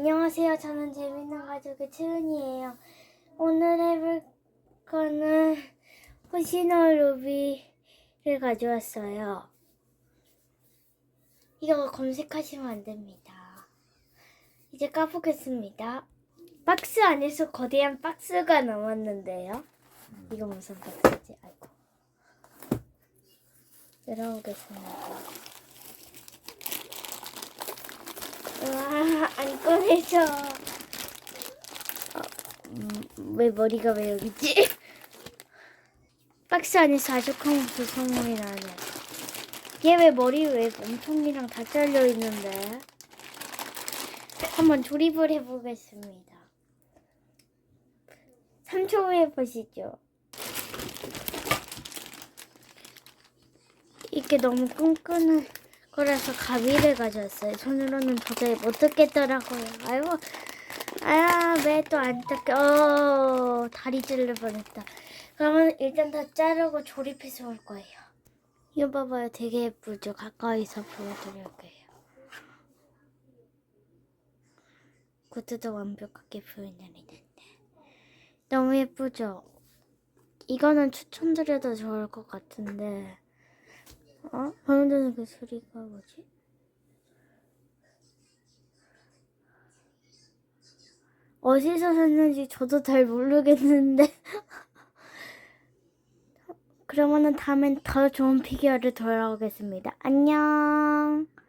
안녕하세요. 저는 재밌는 가족의 채은이에요. 오늘 해볼 거는 호시노 루비를 가져왔어요. 이거 검색하시면 안 됩니다. 이제 까보겠습니다. 박스 안에서 거대한 박스가 나왔는데요. 이거 무슨 박스지? 아이고. 열어보겠습니다. 안 꺼내져. 어, 음, 왜 머리가 왜 여기 있지? 박스 안에서 아주컴 그 선물이 나네. 얘 왜 머리 왜 몸통이랑 다 잘려 있는데? 한번 조립을 해보겠습니다. 3초 후에 보시죠. 이게 너무 끈끈한 거라서 가위를 가져왔어요. 손으로는 도저히 못 뜯겠더라고요. 아이고, 아, 왜 또 안 뜯겨? 어, 다리 찔릴 뻔했다. 그러면 일단 다 자르고 조립해서 올 거예요. 이거 봐봐요. 되게 예쁘죠? 가까이서 보여드릴게요. 굿즈도 완벽하게 표현해냈는데. 너무 예쁘죠? 이거는 추천드려도 좋을 것 같은데. 어? 방금 전에 그 소리가 뭐지? 어디서 샀는지 저도 잘 모르겠는데. 그러면은 다음엔 더 좋은 피규어를 돌아오겠습니다. 안녕.